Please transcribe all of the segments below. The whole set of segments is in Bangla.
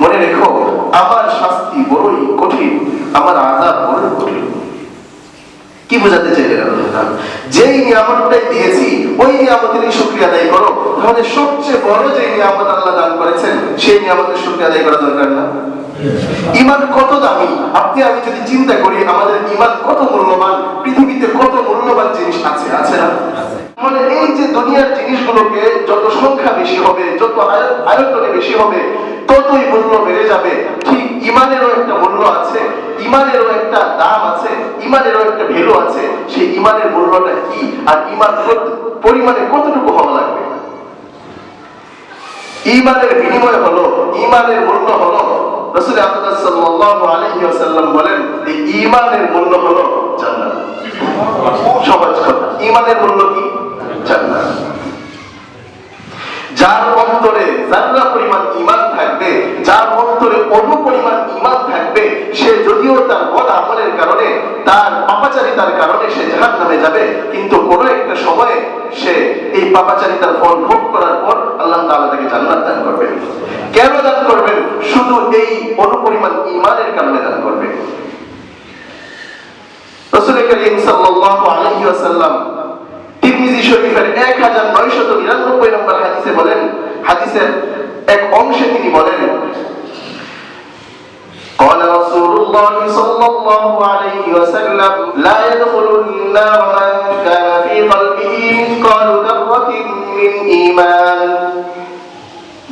মনে রেখো, আমার শাস্তি বড়ই কঠিন, আমার আযাব বড়ই কঠিন। কি বোঝাতে চাইলেন আল্লাহ যেই নিয়ামতটাই দিয়েছি, ওই নিয়ামতেরই শুকরিয়া আদায় করো। তাহলে সবচেয়ে বড় যে নিয়ামত আল্লাহ দান করেছেন, সেই নিয়ামতের শুকরিয়া আদায় করা দরকার না? ইমান কত দামি? আপনি আমি যদি চিন্তা করি, আমাদের ইমান কত মূল্যবান, পৃথিবীতে কত মূল্যবান জিনিস আছে আছে না? মানে এই যে দুনিয়ার জিনিসগুলোকে যত আয়তনে বেশি হবে, ততই মূল্য বেড়ে যাবে। ঠিক ইমানেরও একটা মূল্য আছে, ইমানেরও একটা দাম আছে, ইমানেরও একটা ভ্যালু আছে। সেই ইমানের মূল্যটা কি আর ইমান পরিমাণে কতটুকু হওয়া লাগবে? ইমানের বিনিময় হলো, ইমানের মূল্য হলো, রাসূল আকরাম সাল্লাল্লাহু আলাইহি ওয়াসাল্লাম বলেন ইমানের মূল্য হলো জান্নাত। সহজ ইমানের মূল্য কি জান্নাত যার অন্তরে জান্নাত পরিমাণ ঈমান থাকবে যার অন্তরে অনু পরিমাণ ঈমান থাকবে সে যদিও তার বদ আমলের কারণে তার পাপাচারিতার কারণে সে যাবে, কিন্তু কোনো একটা সময়ে সে এই পাপাচারিতার ফল ভোগ করার পর আল্লাহ তাআলা তাকে জান্নাত দান করবেন। কেন দান করবেন? শুধু এই অনুপরিমাণ ঈমানের কারণে দান করবেন। করিম সাল্লাল্লাহু আলাইহি ওয়াসাল্লাম তিরমিজি শরীফের 1999 নম্বর হাদিসে বলেন, হাদিসের এক অংশে তিনি বলেন قال رسول الله صلى الله عليه وسلم لا يدخل النار من كان في قلبه مثقال ذرة من إيمان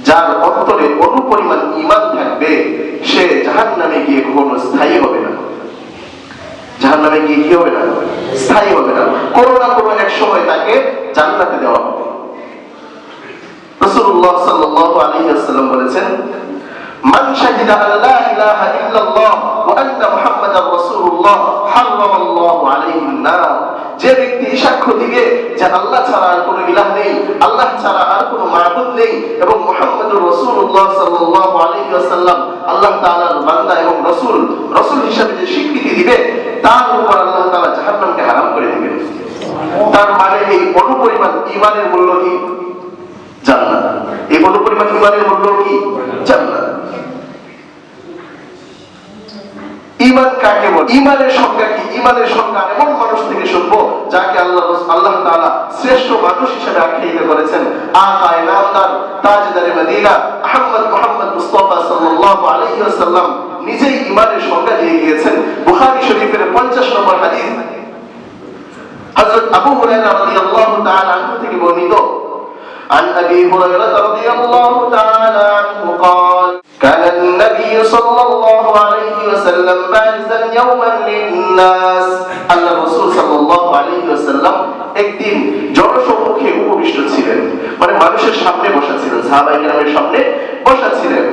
যার অন্তরে অনুপরিমাণ ঈমান থাকবে সে জাহান্নামে গিয়ে কখনো স্থায়ী হবে না জাহান নামে গিয়ে কি হবে না স্থায়ী হবে না কোনো না কোনো এক সময় তাকে জান্নাতে দেওয়া হবে রাসূলুল্লাহ সাল্লাল্লাহু আলাইহি ওয়াসাল্লাম বলেছেন মান শাহিদা আন লা ইলাহা ইল্লাল্লাহ ওয়া আন্না মুহাম্মাদার রাসূলুল্লাহ হারামাল্লাহু আলাইহি নার যে ব্যক্তি সাক্ষ্য দিবে যে আল্লাহ ছাড়া আর কোনো ইলাহ নেই, আল্লাহ ছাড়া আর কোনো মাবুদ নেই এবং মুহাম্মাদুর রাসূলুল্লাহ সাল্লাল্লাহু আলাইহি ওয়াসাল্লাম আল্লাহ তাআলার বান্দা এবং রাসূল রাসূল হিসেবে যে স্বীকৃতি দিবে, তার উপর আল্লাহ তাআলা জাহান্নামকে হারাম করে দিবেন তার মানে এই অনুপরিমাণ ঈমানের মূল্য কি? জান্নাত। এই অনুপরিমাণ ঈমানের মূল্য কি? জান্নাত। ইমান কাকে বলে? ইমানের সংজ্ঞা কি? ইমানের সংজ্ঞা এমন মানুষ থেকে শুনব যাকে আল্লাহ আল্লাহ তাআলা শ্রেষ্ঠ মানুষ হিসেবে আখ্যায়িত করেছেন। নামদার তাজদারে মদিনা, আহমদ নিজেই ইমানের সংজ্ঞা দিয়ে গিয়েছেন। শরীফের 50 নম্বর হাদিস। আবু হুরায়রা রাদিয়াল্লাহু তাআলা থেকে বর্ণিত عن ابي هريره رضي الله تعالى عنه قال كان النبي صلى الله عليه وسلم بارزا يوما للناس ان الرسول صلى الله عليه وسلم একদিন জনসম্মুখে উপবিষ্ট ছিলেন মানে মানুষের সামনে বসা ছিলেন সাহাবাই কেরামের সামনে বসা ছিলেন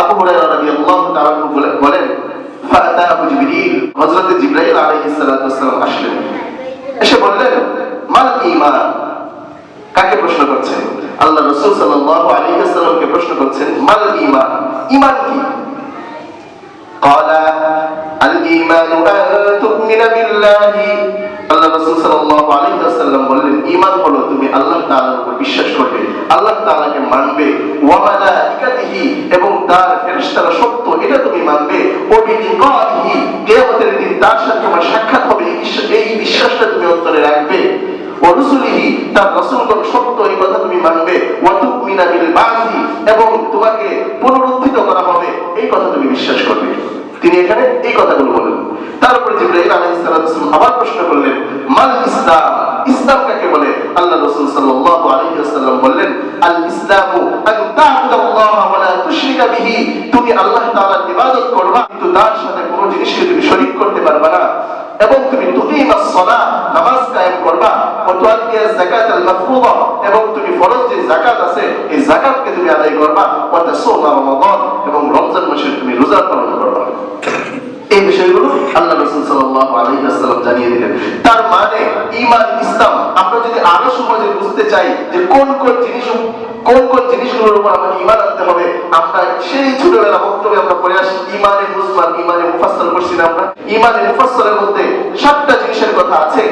আবু হুরায়রা রাদিয়াল্লাহু তাআলা আনহু বলেন ফাতাহু জিবরিল হযরত জিবরাইল আলাইহিস সালাতু ওয়াসসালাম আসলেন এসে বললেন রসুল সাল্লাল্লাহু আলাইহি ওয়াসাল্লামকে প্রশ্ন করছেন মাল ঈমান ঈমান কি قال الإيمان أن تؤمن بالله আল্লাহ রাসূল সাল্লাল্লাহু আলাইহি ওয়াসাল্লাম বললেন ঈমান হলো তুমি আল্লাহ তাআলার উপর বিশ্বাস করবে আল্লাহ তাআলাকে মানবে ওয়া মালাইকাতিহি এবং তার ফেরেশতারা সত্য এটা তুমি মানবে ও বিলিকাতিহি কিয়ামতের দিন তার সাথে তোমার সাক্ষাৎ হবে এই বিশ্বাস- এই বিশ্বাসটা তুমি অন্তরে রাখবে ওরসুলিহি তার রাসূলগণ সত্য এবং তোমাকে পুনরুত্থিত করা হবে। এই কথা তুমি বিশ্বাস করবে। তিনি এখানে এই কথাগুলো বলেন তারপরে জিবরাইল আলাইহিস সালাম আবার প্রশ্ন করলেন, মাল ইসলাম? ইসলাম কাকে বলে? আল্লাহ রাসূল সাল্লাল্লাহু আলাইহি ওয়াসাল্লাম বললেন, আল ইসলামু তুমি আল্লাহ তাআলার ইবাদত করবা, কিন্তু তার সাথে কোনো জিনিসকে তুমি শরীক করতে পারবে না। এবং তুমি তুকিমাস সালাহ, নামাজ কায়েম করবা তুমি এই আদায় করবা। এবং রমজান তুমি পালন করবা। এই বিষয়গুলো আল্লাহ রসুল জানিয়ে দিলেন। তার মানে ঈমান, ইসলাম, আমরা যদি আরও সমাজে বুঝতে চাই যে কোন কোন জিনিস কোন কোন জিনিসগুলোর উপর আমাকে ইমান আনতে হবে, আমরা সেই ছোটবেলা বক্তব্যে আমরা পড়ে আসি ইমানে মুসলাম ইমানে মুফাসল করছি আমরা। ইমানে মুফাসলের মধ্যে সাতটা জিনিসের কথা আছে।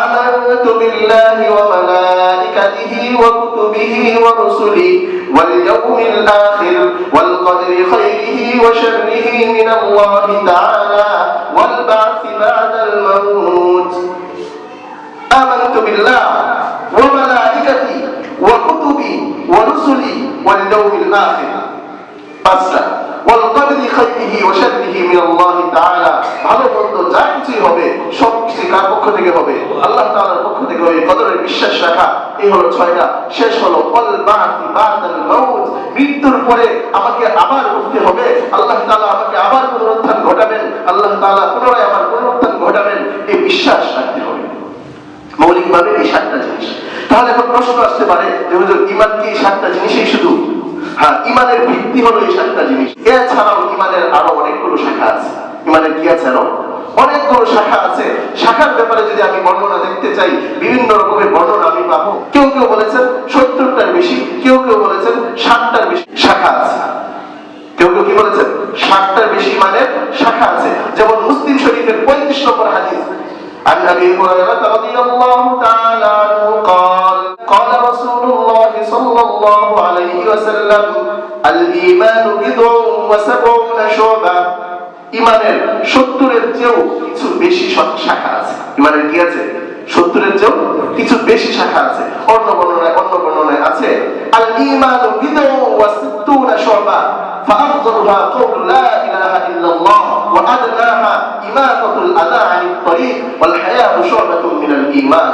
আমানতু বিল্লাহি ওয়া মালাইকাতিহি ওয়া কুতুবিহি ওয়া রুসুলিহি ওয়াল ইয়াউমিল আখির ওয়াল কদরি খাইরিহি ওয়া শাররিহি মিন আল্লাহি তাআলা ওয়াল বা'থি বা'দাল মাউত। আমানতু বিল্লাহ। ওয়া وكتبه ورسله واليوم الآخر পাঁচটা والقدر خيره وشره من الله تعالى ভালো মন্দ যা কিছুই হবে সব কিছু কার পক্ষ থেকে হবে আল্লাহ তাআলার পক্ষ থেকে হবে কদরের বিশ্বাস রাখা এই হলো ছয়টা শেষ হলো কল বাতি বাদাল মাউত মৃত্যুর পরে আমাকে আবার উঠতে হবে আল্লাহ তাআলা আমাকে আবার পুনরুত্থান ঘটাবেন আল্লাহ তাআলা পুনরায় আমার পুনরুত্থান ঘটাবেন এই বিশ্বাস রাখতে হবে মৌলিকভাবে এই সাতটা জিনিস তাহলে এখন প্রশ্ন আসতে পারে যে হুজুর ইমান কি এই সাতটা জিনিসই শুধু হ্যাঁ ইমানের ভিত্তি হলো এই সাতটা জিনিস এছাড়াও ইমানের আরো অনেকগুলো শাখা আছে ইমানের কি আছে আরো অনেকগুলো শাখা আছে শাখার ব্যাপারে যদি আমি বর্ণনা দেখতে চাই বিভিন্ন রকমের বর্ণনা আমি পাবো কেউ কেউ বলেছেন সত্তরটার বেশি কেউ কেউ বলেছেন ষাটটার বেশি শাখা আছে কেউ কেউ কি বলেছেন ষাটটার বেশি ইমানের শাখা আছে যেমন মুসলিম শরীফের পঁয়ত্রিশ নম্বর হাদিস عن ابي هريره رضي الله تعالى عنه وسلم الايمان بضع وسبعون شعبه ইমানের সত্তরের চেয়েও কিছু বেশি সৎ- শাখা আছে ইমানের কি আছে সত্তরের চেয়েও কিছু বেশি শাখা আছে অন্য বর্ণনায় অন্য বর্ণনায় আছে আল ঈমান বিদউ ওয়া সিত্তুনা শুবা فأفضلها قول لا إله إلا الله وأدناها إماتة الأذى عن الطريق والحياة شعبة من الإيمان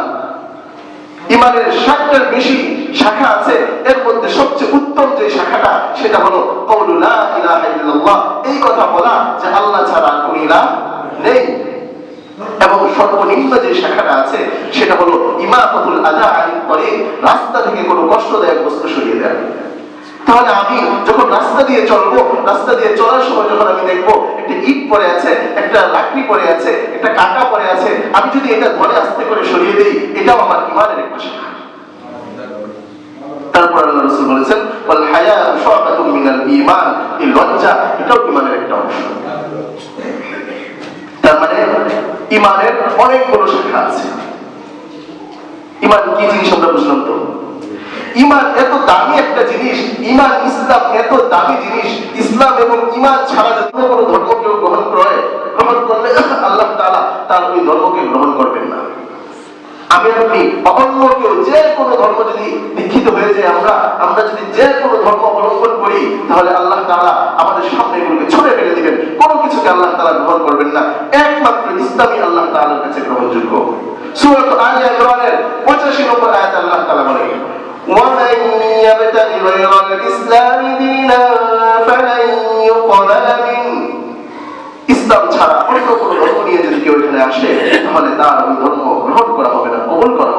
ইমানের ষাটটার বেশি শাখা আছে এর সেটা হলো কওলু লা ইলাহা ইল্লাল্লাহ। এই কথা বলা যে আল্লাহ ছাড়া কোনো ইলাহ নেই। এবং সর্বনিম্ন যে শাখাটা আছে, সেটা হলো ইমামাতুল আদা আলিম করে রাস্তা থেকে কোনো কষ্টদায়ক বস্তু সরিয়ে দেয়। তাহলে আমি যখন রাস্তা দিয়ে চলবো, রাস্তা দিয়ে চলার সময় যখন আমি দেখব একটা ইট পরে আছে, একটা লাকড়ি পরে আছে, একটা কাটা পরে আছে, আমি যদি এটা ধরে আস্তে করে সরিয়ে দিই, এটাও আমার ইমানের একটা শাখা। বলেছেন ওয়াল হায়া মিনাল ঈমান এই লজ্জা এটাও ইমানের একটা অংশ। তার মানে অনেকগুলো শাখা আছে। ইমান কি জিনিস আমরা বুঝলাম তো? ইমান এত দামি একটা জিনিস ইমান ইসলাম এত দামি জিনিস, ইসলাম এবং ইমান ছাড়া কোনো ধর্ম কেউ গ্রহণ করে, গ্রহণ করলে আল্লাহ তাআলা তার ওই ধর্মকে গ্রহণ করবেন না। আমি আপনি অন্য কেউ যে কোনো ধর্ম যদি দীক্ষিত হয়ে যায় আমরা আমরা যদি যে কোনো ধর্ম অবলম্বন করি তাহলে আল্লাহ তাআলা আমাদের সামনে এগুলোকে ছুড়ে ফেলে দিবেন কোনো কিছুকে আল্লাহ তাআলা গ্রহণ করবেন না একমাত্র ইসলামই আল্লাহ তাআলার কাছে গ্রহণযোগ্য সূরা আলে ইমরানের 85 নম্বর আয়াতে আল্লাহ তাআলা বলেন ومن يبتغ غير الإسلام دينا فلن يقبل منه ইসলাম ছাড়া অন্য কোনো ধর্ম নিয়ে যদি কেউ এখানে আসে তাহলে তার ওই ধর্ম গ্রহণ করা হবে না কবুল করা হবে না